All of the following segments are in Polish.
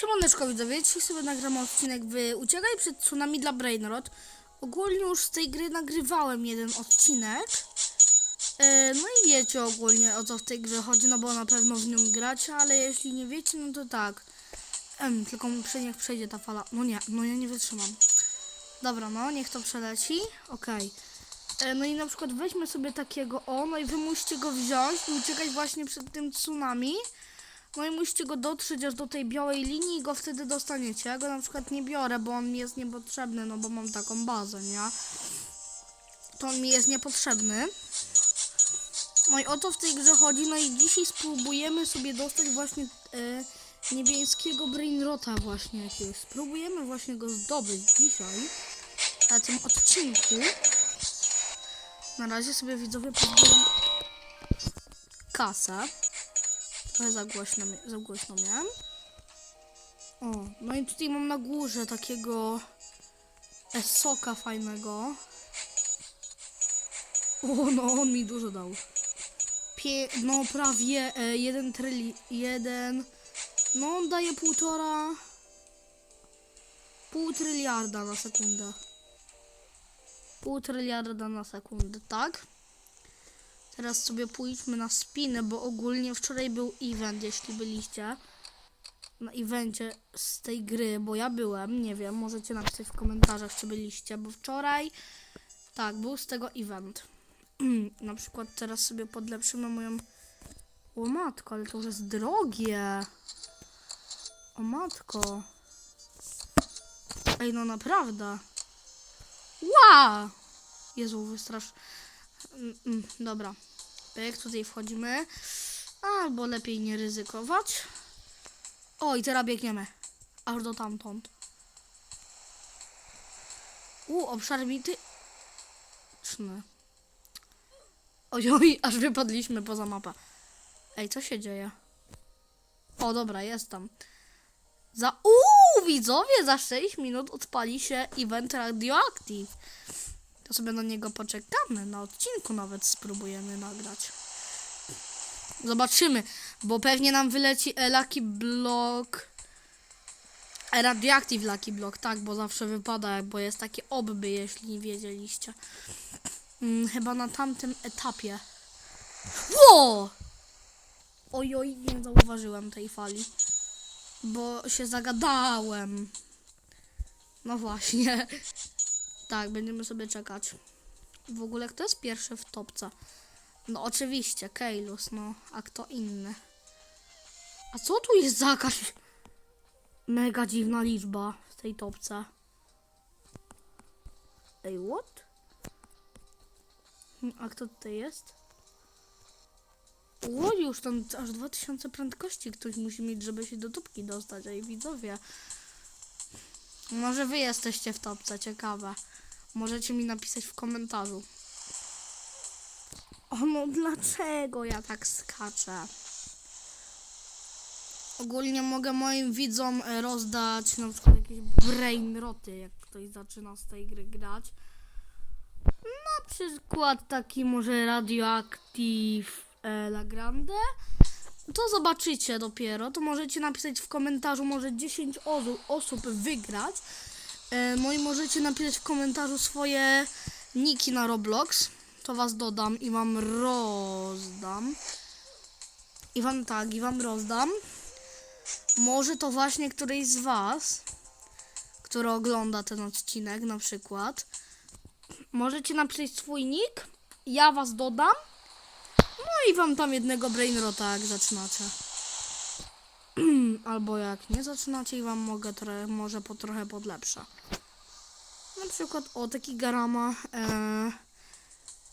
Siemaneczko widzowie, dzisiaj sobie nagram odcinek w Uciekaj przed tsunami dla Brainrot. Ogólnie już z tej gry nagrywałem jeden odcinek. E, no i wiecie ogólnie o co w tej grze chodzi, no bo na pewno w nią gracie, ale jeśli nie wiecie, no to tak. Em, tylko prze- niech przejdzie ta fala. No nie, no ja nie wytrzymam. Dobra, no niech to przeleci. Okej. E, No i na przykład weźmy sobie takiego o, no i wy musicie go wziąć i uciekać właśnie przed tym tsunami. No i musicie go dotrzeć aż do tej białej linii i go wtedy dostaniecie. Ja go na przykład nie biorę, bo on mi jest niepotrzebny, no bo mam taką bazę, nie? To on mi jest niepotrzebny. No i o to w tej grze chodzi. No i dzisiaj spróbujemy sobie dostać właśnie e, niebieskiego brainrota właśnie jakiegoś. Spróbujemy właśnie go zdobyć dzisiaj na tym odcinku. Na razie sobie widzowie pozbieram kasę. Trochę za głośno, za głośno miałem. O, no i tutaj mam na górze takiego soka fajnego. O, no on mi dużo dał. Pie, no prawie e, jeden tryli, jeden, no on daje półtora, pół tryliarda na sekundę. Pół tryliarda na sekundę, tak? Teraz sobie pójdźmy na spinę, bo ogólnie wczoraj był event, jeśli byliście na evencie z tej gry, bo ja byłem, nie wiem, możecie napisać w komentarzach, czy byliście, bo wczoraj, tak, był z tego event. na przykład teraz sobie podlepszymy moją... O matko, ale to już jest drogie. O matko. Ej, no naprawdę. Wow! Jezu, wystrasz... Mm, mm, dobra. Pyk, tutaj wchodzimy. Albo lepiej nie ryzykować. O, i teraz biegniemy. Aż do tamtąd. U, obszar mityczny. Oj, oj, aż wypadliśmy poza mapę. Ej, co się dzieje? O, dobra, jest tam. Za... Uuu, widzowie, za 6 minut odpali się event Radioactive. To sobie na niego poczekamy. Na odcinku nawet spróbujemy nagrać. Zobaczymy, bo pewnie nam wyleci e, Lucky Block. E, Radioactive Lucky Block, tak, bo zawsze wypada, bo jest taki obby, jeśli wiedzieliście. Mm, chyba na tamtym etapie. Ło! Oj, oj, nie zauważyłem tej fali. Bo się zagadałem. No właśnie. Tak, będziemy sobie czekać. W ogóle kto jest pierwszy w topce? No oczywiście, Keylus, no. A kto inny? A co tu jest za jakaś mega dziwna liczba w tej topce? Ej, what? Hmm, A kto tutaj jest? O, już tam aż 2000 prędkości ktoś musi mieć, żeby się do topki dostać. Ej, widzowie. Może wy jesteście w topce, ciekawe. Możecie mi napisać w komentarzu. O, no dlaczego ja tak skaczę? Ogólnie mogę moim widzom e, rozdać na przykład jakieś brainroty, jak ktoś zaczyna z tej gry grać. Na przykład taki może Radioactive e, La Grande. To zobaczycie dopiero. To możecie napisać w komentarzu, może 10 ozu- osób wygrać. E, no i możecie napisać w komentarzu swoje niki na Roblox. To was dodam i wam rozdam. I wam tak, i wam rozdam. Może to właśnie któryś z was, który ogląda ten odcinek na przykład. Możecie napisać swój nick, ja was dodam. No i wam tam jednego brainrota jak zaczynacie. Albo jak nie zaczynacie i wam mogę trochę, może po trochę podlepszę. Na przykład o taki garama. E,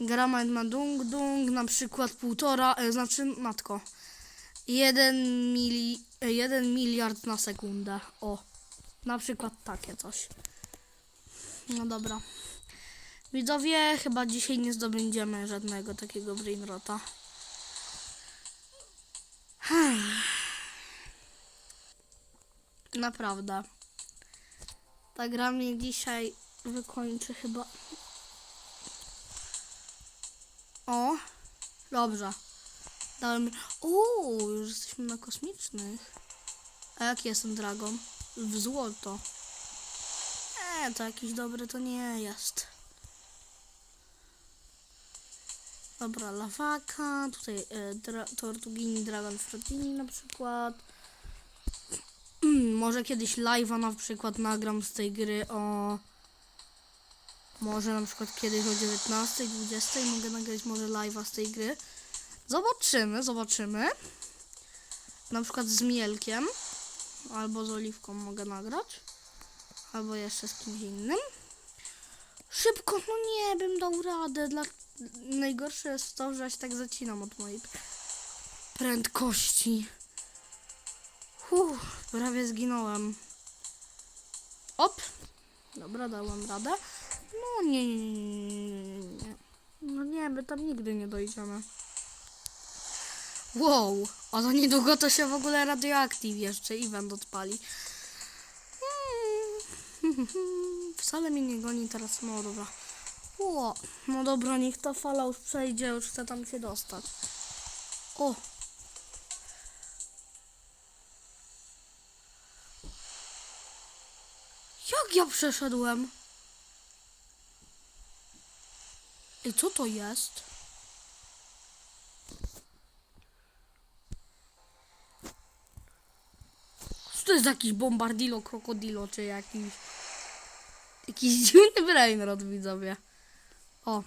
garama ma dung dung, na przykład półtora, e, znaczy matko. Jeden, mili, e, jeden miliard na sekundę. O, na przykład takie coś. No dobra. Widzowie, chyba dzisiaj nie zdobędziemy żadnego takiego brainrota. Naprawdę. Ta gra mnie dzisiaj wykończy chyba. O, dobrze. Dałem. Uuu, już jesteśmy na kosmicznych. A jaki jest ten dragon? W złoto. Nie, to jakiś dobry to nie jest. Dobra, lawaka, tutaj e, dra, Tortugini, Dragon Frotini na przykład. Może kiedyś live'a na przykład nagram z tej gry o... Może na przykład kiedyś o 19, 20 mogę nagrać może live'a z tej gry. Zobaczymy, zobaczymy. Na przykład z Mielkiem. Albo z Oliwką mogę nagrać. Albo jeszcze z kimś innym. Szybko, no nie bym dał radę. Dla... Najgorsze jest to, że ja się tak zacinam od mojej prędkości. Uff, prawie zginąłem. Op. Dobra, dałem radę. No nie, nie, nie, nie, nie. No nie, my tam nigdy nie dojdziemy. Wow, a za niedługo to się w ogóle radioaktyw jeszcze event odpali. Hmm. Wcale mnie nie goni teraz, dobra. O, no dobra, niech ta fala już przejdzie, już chcę tam się dostać. O! Ja przeszedłem? I co to jest? Co to jest jakiś bombardilo, krokodilo, czy jakiś... Jakiś dziwny brainrot, widzowie. O.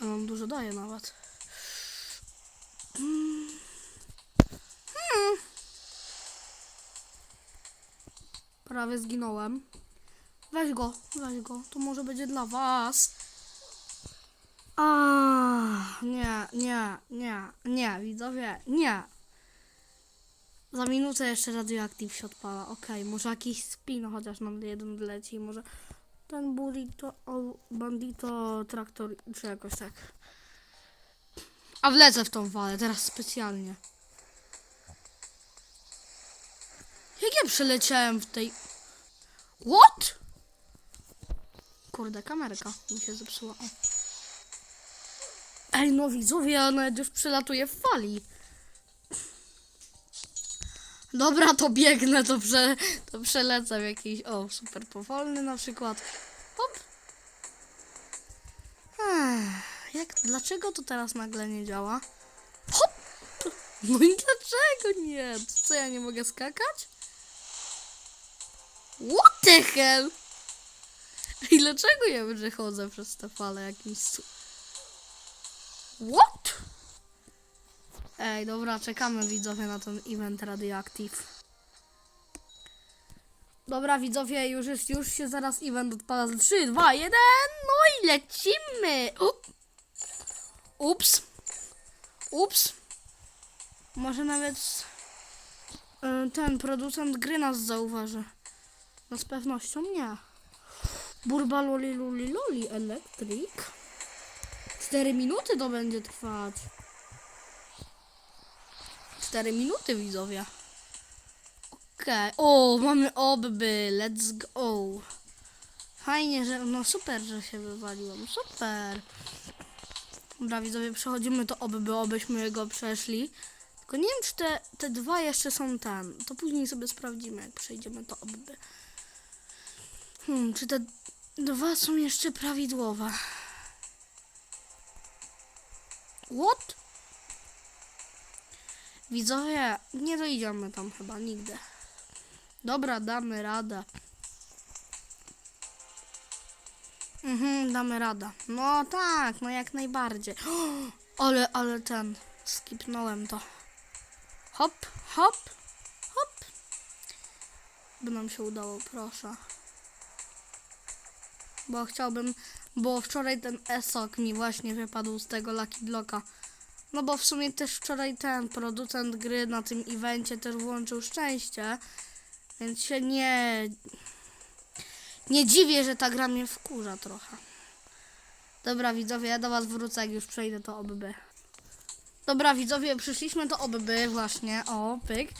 A on dużo daje nawet. Mm. Prawie zginąłem. Weź go, weź go. To może będzie dla was. A, nie, nie, nie, nie, widzowie, nie. Za minutę jeszcze radioaktyw się odpala. Okej, może jakiś spin chociaż nam jeden wleci. Może ten burrito, o, bandito, traktor, czy jakoś tak. A wlecę w tą walę, teraz specjalnie. Jak ja przeleciałem w tej... What? Kurde, kamerka mi się zepsuła. O. Ej, no widzowie, ja nawet już przelatuję w fali. Dobra, to biegnę, to, prze, to przelecę w jakiś... O, super powolny na przykład. Hop. Ech, jak, dlaczego to teraz nagle nie działa? Hop! No i dlaczego nie? Co, ja nie mogę skakać? What the hell? I dlaczego ja przechodzę przez te fale jakimś... What? Ej, dobra, czekamy widzowie na ten event radioactive. Dobra, widzowie, już jest, już się zaraz event odpada. 3, 2, 1, no i lecimy! Ups. Ups. Może nawet y, ten producent gry nas zauważy. No z pewnością nie. Burba loli loli loli elektryk. 4 minuty to będzie trwać. 4 minuty widzowie. Okej. O, mamy obby. Let's go. Fajnie, że. No super, że się wywaliłem. Super. Dobra, widzowie, przechodzimy to obby, obyśmy go przeszli. Tylko nie wiem, czy te, te dwa jeszcze są ten. To później sobie sprawdzimy, jak przejdziemy to obby. Hmm, czy te dwa są jeszcze prawidłowe? What? Widzowie, nie dojdziemy tam chyba nigdy. Dobra, damy radę. Mhm, damy radę. No tak, no jak najbardziej. Ale, ale ten, skipnąłem to. Hop, hop, hop. By nam się udało, proszę. Bo chciałbym, bo wczoraj ten esok mi właśnie wypadł z tego Lucky Blocka. No bo w sumie też wczoraj ten producent gry na tym evencie też włączył szczęście. Więc się nie... Nie dziwię, że ta gra mnie wkurza trochę. Dobra widzowie, ja do was wrócę, jak już przejdę to OBB. Dobra widzowie, przyszliśmy do OBB właśnie, o, pyk.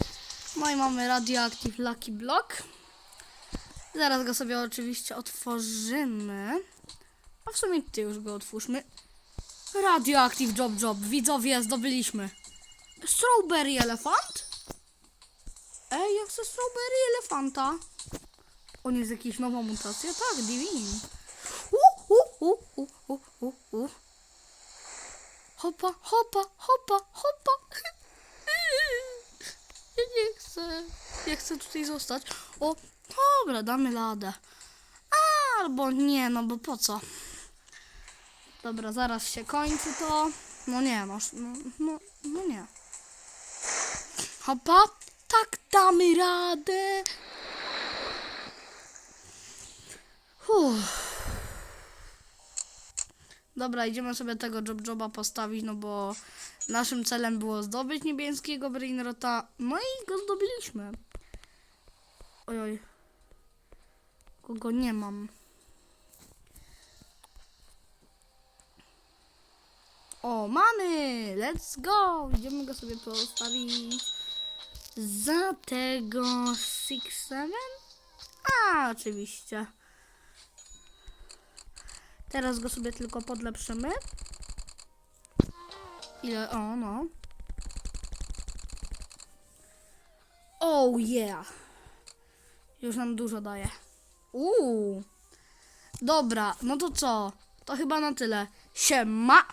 No i mamy Radioactive Lucky Block. Zaraz go sobie oczywiście otworzymy. A w sumie ty już go otwórzmy. Radioactive Job Job. Widzowie, zdobyliśmy. Strawberry Elephant? Ej, ja chcę strawberry elefanta. On jest jakaś nowa mutacja? Tak, Divin. U, u, u, u, u, u, u. Hopa, hopa, hopa, hopa. Ja nie chcę. Ja chcę tutaj zostać. O, dobra, damy radę. Albo nie, no bo po co? Dobra, zaraz się kończy to. No nie, no, no, no, no nie. Hopa, tak damy radę. Uff. Dobra, idziemy sobie tego job joba postawić, no bo naszym celem było zdobyć niebieskiego brainrota. No i go zdobyliśmy. Oj. Kogo nie mam. O, mamy! Let's go! Idziemy go sobie postawić za tego Six Seven? A, oczywiście. Teraz go sobie tylko podlepszymy. Ile? O, no. Oh yeah. Już nam dużo daje. Uuu. Dobra, no to co? To chyba na tyle. Siema!